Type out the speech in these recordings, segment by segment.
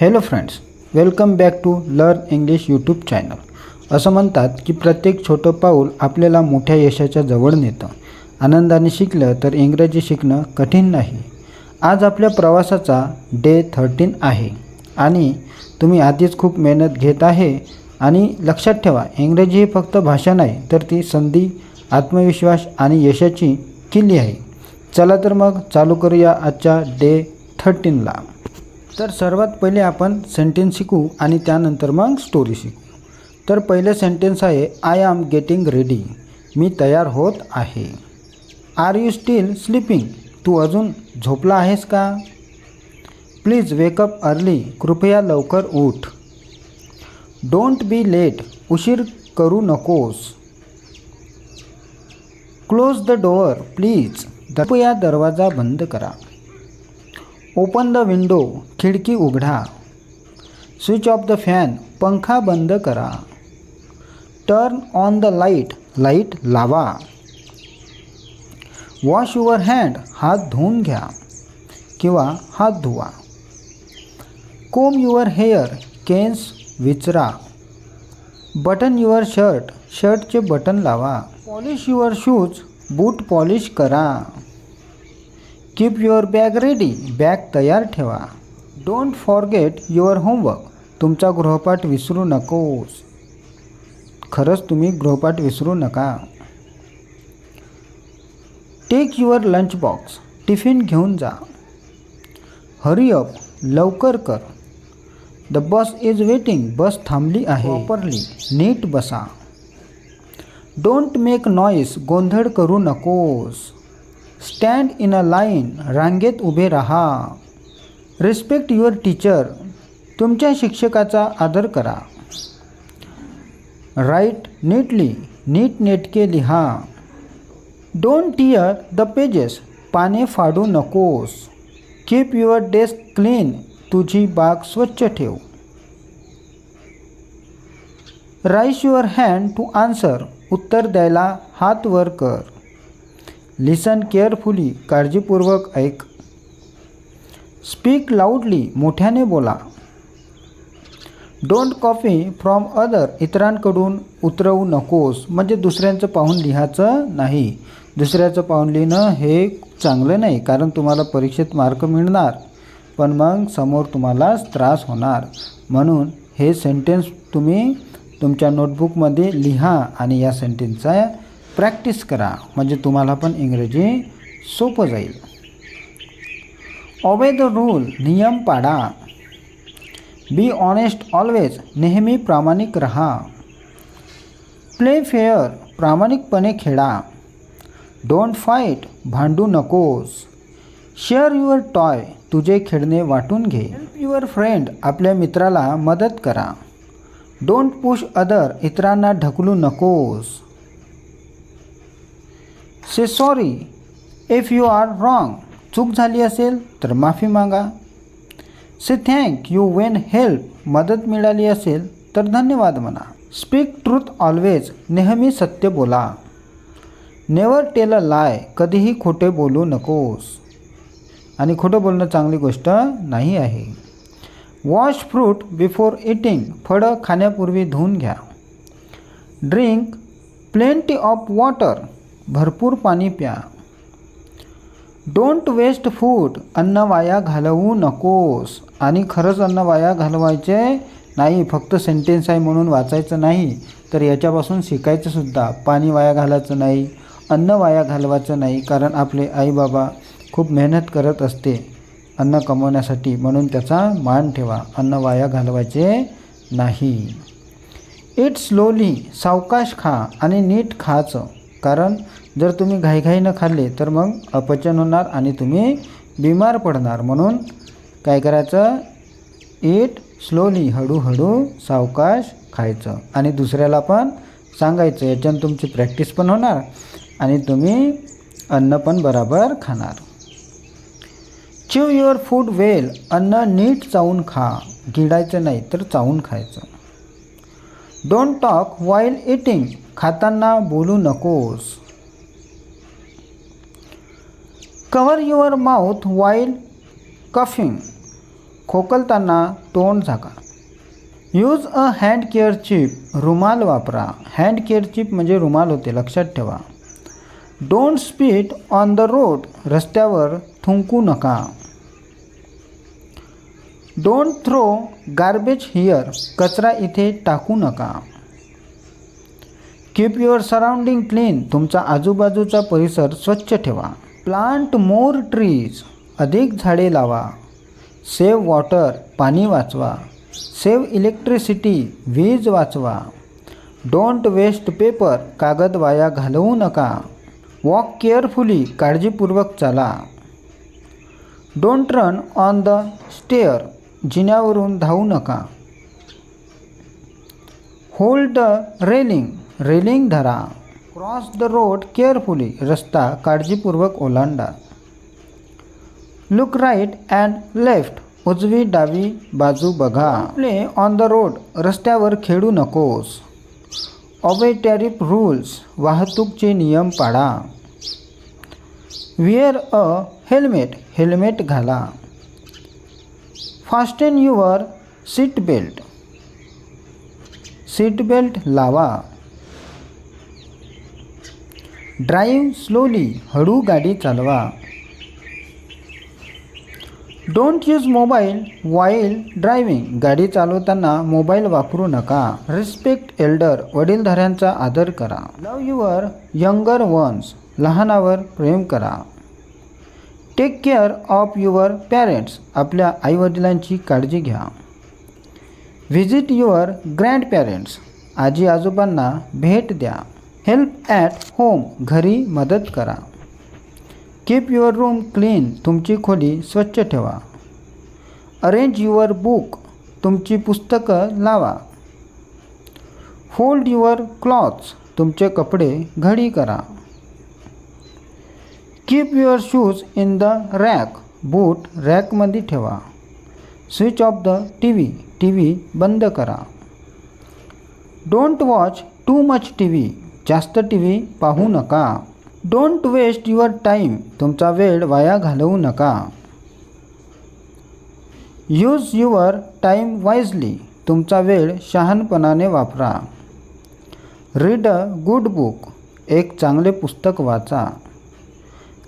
Hello friends welcome back to learn English YouTube channel असं म्हणतात की प्रत्येक छोटं पाऊल आपल्याला मोठ्या यशाच्या जवळ नेतं. आनंदाने शिकलं तर इंग्रजी शिकणं कठीण नाही. आज आपल्या प्रवासाचा डे थर्टीन आहे. आणि तुम्ही आधीच खूप मेहनत घेत आहे आणि लक्षात ठेवा इंग्रजी ही फक्त भाषा नाही तर ती संधी आत्मविश्वास आणि यशाची किल्ली आहे. चला तर मग चालू करूया आजच्या डे थर्टीनला तर सर्वात पहिले आपण सेंटेन्स शिकू आणि त्यानंतर मग स्टोरी शिकू. तर पहिलं सेंटेन्स आहे आय आम गेटिंग रेडी मी तयार होत आहे. आर यू स्टील स्लीपिंग तू अजून झोपला आहेस का? प्लीज वेकअप अर्ली कृपया लवकर उठ. डोंट बी लेट उशीर करू नकोस. क्लोज द डोअर प्लीज कृपया दरवाजा बंद करा. ओपन द विंडो खिडकी उघडा. स्विच ऑफ द फॅन पंखा बंद करा. Turn on the light light लावा. वॉश युअर हँड हात धुवून घ्या किंवा हात धुवा. कोम युअर हेअर केन्स विचरा. बटन युअर शर्ट शर्टचे बटन लावा. पॉलिश युअर शूज बूट पॉलिश करा. Keep your bag ready bag तयार ठेवा. डोंट फॉरगेट युअर होमवर्क तुमचा गृहपाठ विसरू नकोस. खरंच तुम्ही गृहपाठ विसरू नका. Take your lunch box tiffin घेऊन जा. हरी अप लवकर कर. The bus is waiting bus थांबली आहे. प्रॉपरली नीट बसा. डोंट मेक नॉईस गोंधळ करू नकोस. स्टँड इन अ लाईन रांगेत उभे राहा. रिस्पेक्ट युअर टीचर तुमच्या शिक्षकाचा आदर करा. राईट नीटली नीट नेटके लिहा. डोंट टिअर द पेजेस पाने फाडू नकोस. कीप युअर डेस्क क्लीन तुझी बाग स्वच्छ ठेव. Raise your hand to answer उत्तर द्यायला हात वर कर. लिसन केअरफुली काळजीपूर्वक ऐक. स्पीक लाऊडली मोठ्याने बोला. डोंट कॉपी फ्रॉम अदर इतरांकडून उतरवू नकोस. म्हणजे दुसऱ्यांचं पाहून लिहायचं नाही. दुसऱ्याचं पाहून लिहिणं हे चांगलं नाही कारण तुम्हाला परीक्षेत मार्क मिळणार. पण मग समोर तुम्हाला त्रास होणार. म्हणून हे सेंटेन्स तुम्ही तुमच्या नोटबुकमध्ये लिहा आणि या सेंटेन्सचा प्रॅक्टिस करा. म्हणजे तुम्हाला पण इंग्रजी सोपं जाईल. ऑबे द रूल नियम पाडा. बी ऑनेस्ट ऑलवेज नेहमी प्रामाणिक रहा. प्ले फेअर प्रामाणिकपणे खेळा. डोंट फाईट भांडू नकोस. शेअर युअर टॉय तुझे खेळणे वाटून घे. हेल्प युअर फ्रेंड आपल्या मित्राला मदत करा. डोंट पुश अदर इतरांना ढकलू नकोस. Say sorry if you are wrong चूक झाली असेल तर माफी मागा. Say thank you when help मदत मिळाली असेल तर धन्यवाद म्हणा. स्पीक ट्रूथ ऑलवेज नेहमी सत्य बोला. नेवर टेल अ लाय कधीही खोटे बोलू नकोस. आणि खोटं बोलणं चांगली गोष्ट नाही आहे. वॉश फ्रूट बिफोर इटिंग फळं खाण्यापूर्वी धुवून घ्या. ड्रिंक प्लेंटी ऑफ वॉटर भरपूर पाणी प्या. डोंट वेस्ट फूड अन्न वाया घालवू नकोस. आणि खरंच अन्न वाया घालवायचे नाही. फक्त सेंटेन्स आहे म्हणून वाचायचं नाही. तर याच्यापासून शिकायचं सुद्धा. पाणी वाया घालायचं नाही. अन्न वाया घालवायचं नाही. कारण आपले आईबाबा खूप मेहनत करत असते अन्न कमवण्यासाठी. म्हणून त्याचा मान ठेवा. अन्न वाया घालवायचे नाही. इट स्लोली सावकाश खा आणि नीट खाचं. कारण जर तुम्ही घाईघाईनं खाल्ले तर मग अपचन होणार आणि तुम्ही बिमार पडणार. म्हणून काय करायचं? इट स्लोली हळूहळू सावकाश खायचं. आणि दुसऱ्याला पण सांगायचं याच्यानं तुमची प्रॅक्टिस पण होणार आणि तुम्ही अन्न पण बराबर खाणार. चिव युअर फूड वेल अन्न नीट चावून खा. गिळायचं नाही तर चावून खायचं. डोंट टॉक वाईल इटिंग खाताना बोलू नकोस. Cover your mouth while coughing खोकलताना तोंड झाका. Use a handkerchief रुमाल वापरा. हँड केअर चिप म्हणजे रुमाल होते लक्षात ठेवा. Don't spit on the road रस्त्यावर थुंकू नका. डोंट थ्रो गार्बेज हिअर कचरा इथे टाकू नका. कीप युअर सराउंडिंग क्लीन तुमचा आजूबाजूचा परिसर स्वच्छ ठेवा. प्लांट मोर ट्रीज अधिक झाडे लावा. सेव्ह वॉटर पाणी वाचवा. सेव्ह इलेक्ट्रिसिटी वीज वाचवा. डोंट वेस्ट पेपर कागद वाया घालवू नका. वॉक केअरफुली काळजीपूर्वक चाला. Don't run on the stair जिन्यावरून धावू नका. होल्ड द रेलिंग रेलिंग धरा. क्रॉस द रोड केअरफुली रस्ता काळजीपूर्वक ओलांडा. लुक राईट अँड लेफ्ट उजवी डावी बाजू बघा. प्ले ऑन द रोड रस्त्यावर खेळू नकोस. ऑबे टॅरिफ रूल्स वाहतूकचे नियम पाळा. विअर अ हेल्मेट हेल्मेट घाला. Fasten your seat belt seat belt लावा. ड्राईव्ह स्लोली हळू गाडी चालवा. Don't use mobile while driving गाडी चालवताना मोबाईल वापरू नका. रिस्पेक्ट एल्डर वडीलधाऱ्यांचा आदर करा. लव युअर यंगर वन्स लहानावर प्रेम करा. Take care of your parents आपल्या आईवडिलांची काळजी घ्या. व्हिजिट युअर ग्रँड पॅरेंट्स आजी आजोबांना भेट द्या. हेल्प ॲट होम घरी मदत करा. कीप युअर रूम क्लीन तुमची खोली स्वच्छ ठेवा. अरेंज युअर बुक तुमची पुस्तकं लावा. फोल्ड युअर क्लॉथ्स तुमचे कपडे घडी करा. Keep your shoes in the rack बूट रॅकमध्ये ठेवा. Switch off the T V T V बंद करा. Don't watch too much T V जास्त टी व्ही पाहू नका. डोंट वेस्ट युअर टाईम तुमचा वेळ वाया घालवू नका. यूज युअर टाईम वाईजली तुमचा वेळ शहाणपणाने वापरा. रीड अ गुड बुक एक चांगले पुस्तक वाचा.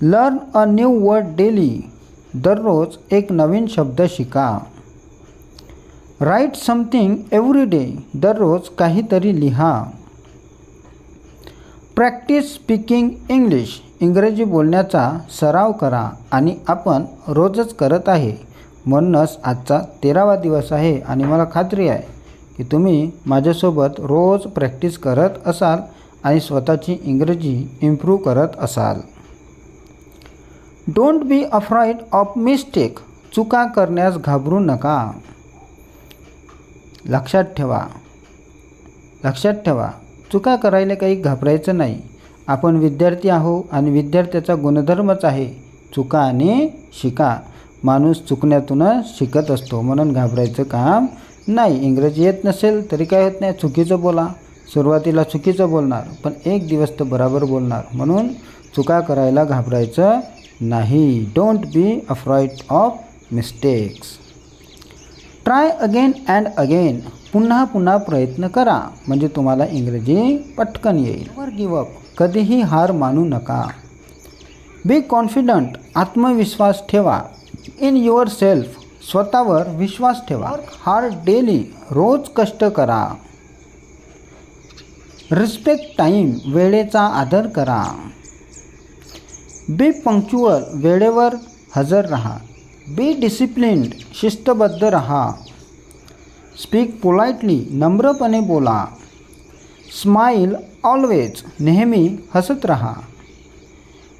Learn a new word daily दररोज एक नवीन शब्द शिका. राईट समथिंग एव्हरी डे दररोज काहीतरी लिहा. प्रॅक्टिस स्पीकिंग इंग्लिश इंग्रजी बोलण्याचा सराव करा आणि आपण रोजच करत आहे. म्हणूनच आजचा तेरावा दिवस आहे आणि मला खात्री आहे की तुम्ही माझ्यासोबत रोज प्रॅक्टिस करत असाल आणि स्वतःची इंग्रजी इम्प्रूव्ह करत असाल. Don't be afraid of mistake चुका करण्यास घाबरू नका. लक्षात ठेवा. लक्षात ठेवा. चुका करायला काही घाबरायचं नाही. आपण विद्यार्थी आहो आणि विद्यार्थ्याचा गुणधर्मच आहे. चुका आणि शिका. माणूस चुकण्यातूनच शिकत असतो. म्हणून घाबरायचं काम नाही. इंग्रजी येत नसेल तरी काय होत नाही? चुकीचं बोला. सुरुवातीला चुकीचं बोलणार पण एक दिवस तर बराबर बोलणार. म्हणून चुका करायला घाबरायचं नाही. Don't be afraid of mistakes try again and again पुन्हा पुन्हा प्रयत्न करा. म्हणजे तुम्हाला इंग्रजी पटकन येईल. वर गिवअप कधीही हार मानू नका. बी कॉन्फिडंट आत्मविश्वास ठेवा. इन युअर सेल्फ स्वतःवर विश्वास ठेवा. हार डेली रोज कष्ट करा. रिस्पेक्ट टाईम वेळेचा आदर करा. बी पंक्च्युअल वेळेवर हजर राहा. बी डिसिप्लिन्ड शिस्तबद्ध राहा. स्पीक पोलाइटली नम्रपणे बोला. स्माईल ऑलवेज नेहमी हसत राहा.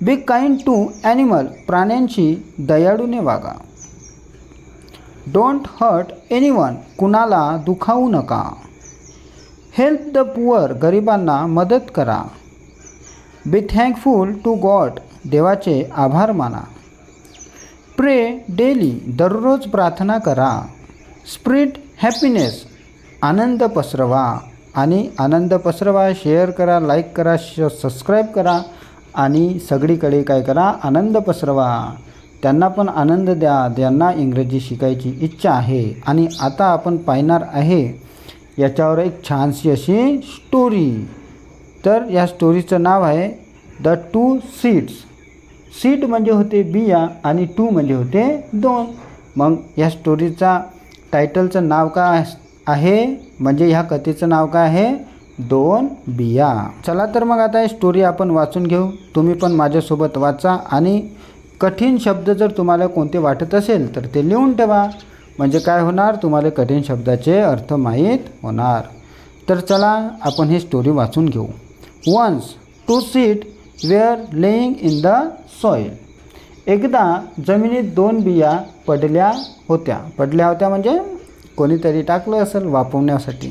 बी काइंड टू ॲनिमल प्राण्यांशी दयाळूने वागा. डोंट हर्ट एनीवन कुणाला दुखावू नका. हेल्प द पुअर गरिबांना मदत करा. बी थँकफुल टू गॉड देवाचे आभार माना. प्रे डेली दररोज प्रार्थना करा. स्प्रिट हॅपीनेस आनंद पसरवा आणि आनंद पसरवा शेअर करा लाईक करा श सबस्क्राईब करा आणि सगळीकडे काय करा आनंद पसरवा. त्यांना पण आनंद द्या ज्यांना इंग्रजी शिकायची इच्छा आहे. आणि आता आपण पाहणार आहे याच्यावर एक छानशी अशी स्टोरी तर या स्टोरीचं नाव आहे द टू सीट्स सीट म्हणजे होते बिया आणि टू म्हणजे होते दोन. मग या स्टोरीचा टायटलचं नाव काय आहे? म्हणजे ह्या कथेचं नाव काय आहे? दोन बिया. चला तर मग आता ही स्टोरी आपण वाचून घेऊ. तुम्ही पण माझ्यासोबत वाचा आणि कठीण शब्द जर तुम्हाला कोणते वाटत असेल तर ते लिहून ठेवा. म्हणजे काय होणार? तुम्हाला कठीण शब्दाचे अर्थ माहीत होणार. तर चला आपण ही स्टोरी वाचून घेऊ. Once two seed were lying in the soil एकदा जमिनीत दोन बिया पडल्या होत्या. पडल्या होत्या म्हणजे कोणीतरी टाकलं असेल वापरण्यासाठी.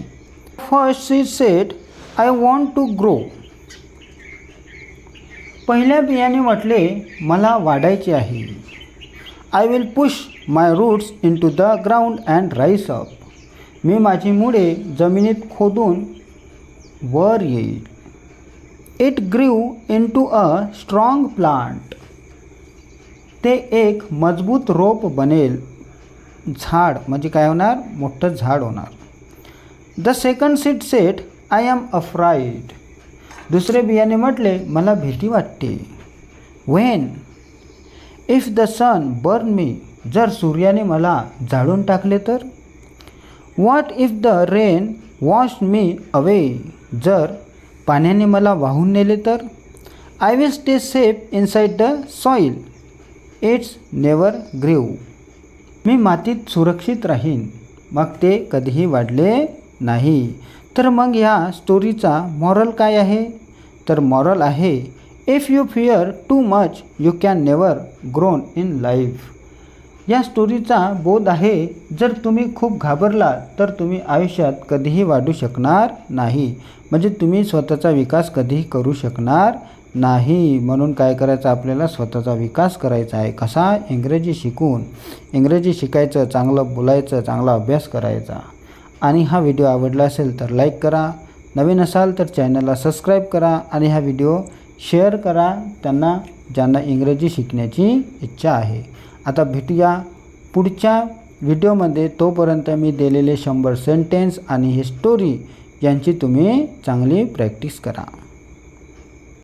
First seed said I want to grow पहिल्या बियाने म्हटले मला वाढायचे आहे. I will push my roots into the ground and rise up मी माझी मुळे जमिनीत खोदून वर येईल. It grew into a strong plant ते एक मजबूत रोप बनेल. झाड म्हणजे काय होणार? मोठं झाड होणार. The second seed said I am afraid दुसरे बियाणे म्हटले मला भीती वाटते. When if the sun burn me जर सूर्याने मला जाळून टाकले तर? What if the rain wash me away जर पाण्याने मला वाहून नेले तर? I will stay safe inside the soil it's never grew मी मातीत सुरक्षित राहीन. मग ते कधीही वाढले नाही. तर मग ह्या स्टोरीचा मॉरल काय आहे? तर मॉरल आहे if you fear too much you can never grown in life या स्टोरीचा बोध आहे जर तुम्ही खूप घाबरला तर तुम्ही आयुष्यात कधीही वाढू शकणार नाही. म्हणजे तुम्ही स्वतःचा विकास कधीही करू शकणार नाही. म्हणून काय करायचं? आपल्याला स्वतःचा विकास करायचा आहे. कसा? इंग्रजी शिकून. इंग्रजी शिकायचं चांगलं बोलायचं चांगला अभ्यास करायचा. आणि हा व्हिडिओ आवडला असेल तर लाईक करा. नवीन असाल तर चॅनलला सबस्क्राईब करा आणि हा व्हिडिओ शेअर करा. त्यांना ज्यांना इंग्रजी शिकण्याची इच्छा आहे. आता भेटूया पुढच्या व्हिडिओमध्ये. तोपर्यंत मी दिलेले शंभर सेंटेन्स आणि हे स्टोरी यांची तुम्ही चांगली प्रॅक्टिस करा.